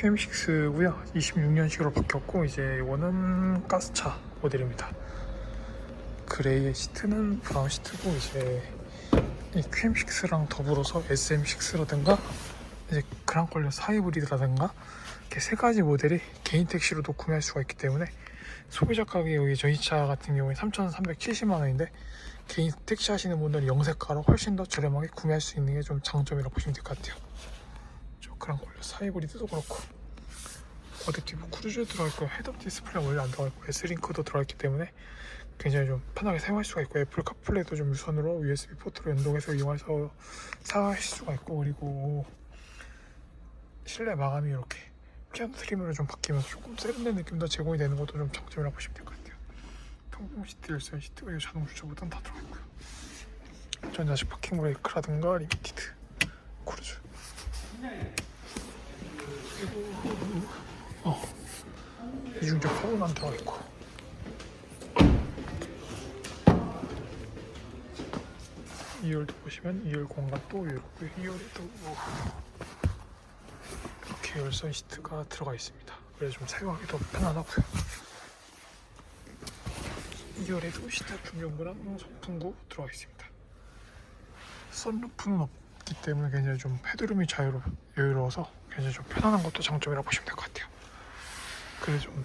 QM6고요. 26년식으로 바뀌었고 이제 이거는 가스차 모델입니다. 그레이의 시트는 브라운 시트고 이제 이 QM6랑 더불어서 SM6라든가 이제 그랑컬러스 하이브리드라든가 이렇게 세 가지 모델이 개인 택시로도 구매할 수가 있기 때문에 소비자 가격이 저희 차 같은 경우에 3,370만 원인데 개인 택시 하시는 분들은 영세가로 훨씬 더 저렴하게 구매할 수 있는 게 좀 장점이라고 보시면 될 것 같아요. 저 그랑컬러스 하이브리드도 그렇고 어댑티브 크루즈 들어있고 헤드업 디스플레이 원래 안 들어있고 S링크도 들어있기 때문에 굉장히 좀 편하게 사용할 수가 있고 애플 카플레이도 좀 유선으로 USB 포트로 연동해서 이용해서 사용하실 수가 있고 그리고 실내 마감이 이렇게 피아노 트림으로 좀 바뀌면서 조금 세련된 느낌도 제공이 되는 것도 좀 장점이라고 보시면 될 것 같아요. 통풍 시트, 열선 시트, 그리고 자동 주차 버튼 다 들어있고요. 전자식 파킹 브레이크라든가 리미티드 크루즈 그리고 어, 이중적 허브만 들어 있고 2열도 보시면 2열 공간도 이렇고 2열에도 이렇게 열선 시트가 들어가 있습니다. 그래서 좀 사용하기 더 편안하고요. 2열에도 시트 중경부랑 선풍구 들어가 있습니다. 선루프는 없기 때문에 굉장히 좀 헤드룸이 자유로 여유로워서 굉장히 좀 편안한 것도 장점이라고 보시면 될 것 같아요. 그래서 좀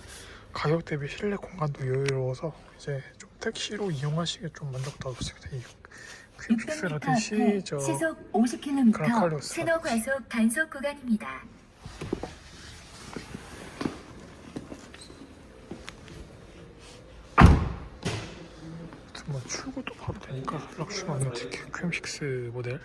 가격 대비 실내 공간도 여유로워서 이제 좀 택시로 이용하시기에 좀 만족도가 높습니다. 이 600m 퀵픽스라듯이 앞에 저 시속 50km 그라칼로스. 신호 과속 단속 구간입니다. 뭐 출고도 바로 되니까 럭셔리 특히 QM6 모델